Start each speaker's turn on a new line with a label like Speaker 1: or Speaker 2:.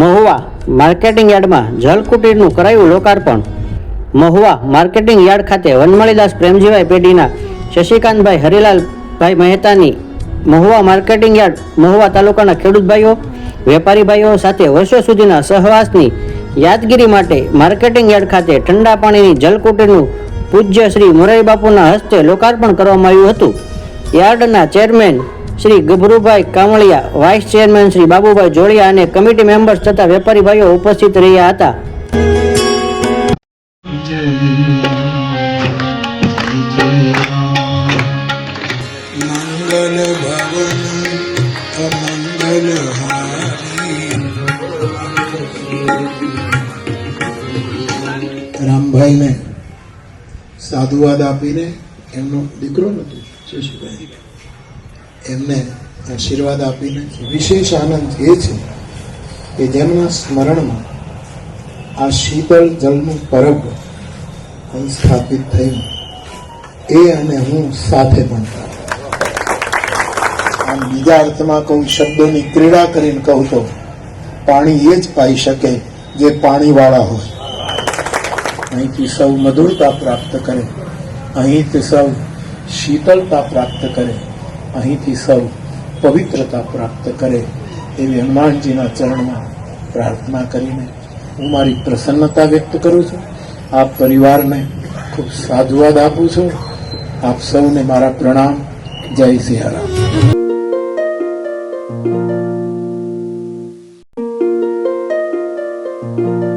Speaker 1: Mahuva marketing યાર્ડમાં જલકુટીરનું કરાયું લોકાર્પણ. મહુવા માર્કેટિંગ યાર્ડ ખાતે વનમાળીદાસ પ્રેમજીભાઈ પેઢીના શશિકાંતભાઈ હરિલાલભાઈ મહેતાની મહુવા માર્કેટિંગ યાર્ડ, મહુવા તાલુકાના ખેડૂત ભાઈઓ, વેપારી ભાઈઓ સાથે વર્ષો સુધીના સહવાસની યાદગીરી માટે માર્કેટિંગ યાર્ડ ખાતે ઠંડા પાણીની જલકુટીરનું પૂજ્ય શ્રી મોરારી હસ્તે લોકાર્પણ કરવામાં આવ્યું હતું. યાર્ડના chairman Shri Gabharubhai Kamaliya vice chairman Shri Babubhai Jodiya અને કમિટી મેમ્બર્સ તથા વેપારી ભાઈઓ ઉપસ્થિત રહ્યા હતા.
Speaker 2: રામભાઈને સાધુવાદ આપીને એમનો દીકરો નથી શશીભાઈ એમને આશીર્વાદ આપીને વિશેષ આનંદ એ છે કે જેમના સ્મરણમાં આ શીતળ જળનું પરબ સ્થાપિત થયું. એ અને હું સાથે પણ આમ બીજા અર્થમાં કહું, શબ્દોની ક્રીડા કરીને કહું તો પાણી એ જ પાઈ શકે જે પાણીવાળા હોય. અહીંથી સૌ મધુરતા પ્રાપ્ત કરે. અહીંથી સૌ શીતળતા પ્રાપ્ત કરે. અહીંથી સૌ પવિત્રતા પ્રાપ્ત કરે એવી હનુમાનજીના ચરણમાં પ્રાર્થના કરીને હું મારી પ્રસન્નતા વ્યક્ત કરું છું. આપ પરિવારને ખૂબ સાધુવાદ આપું છું. આપ સૌને મારા પ્રણામ. જય સિંહરામ thank you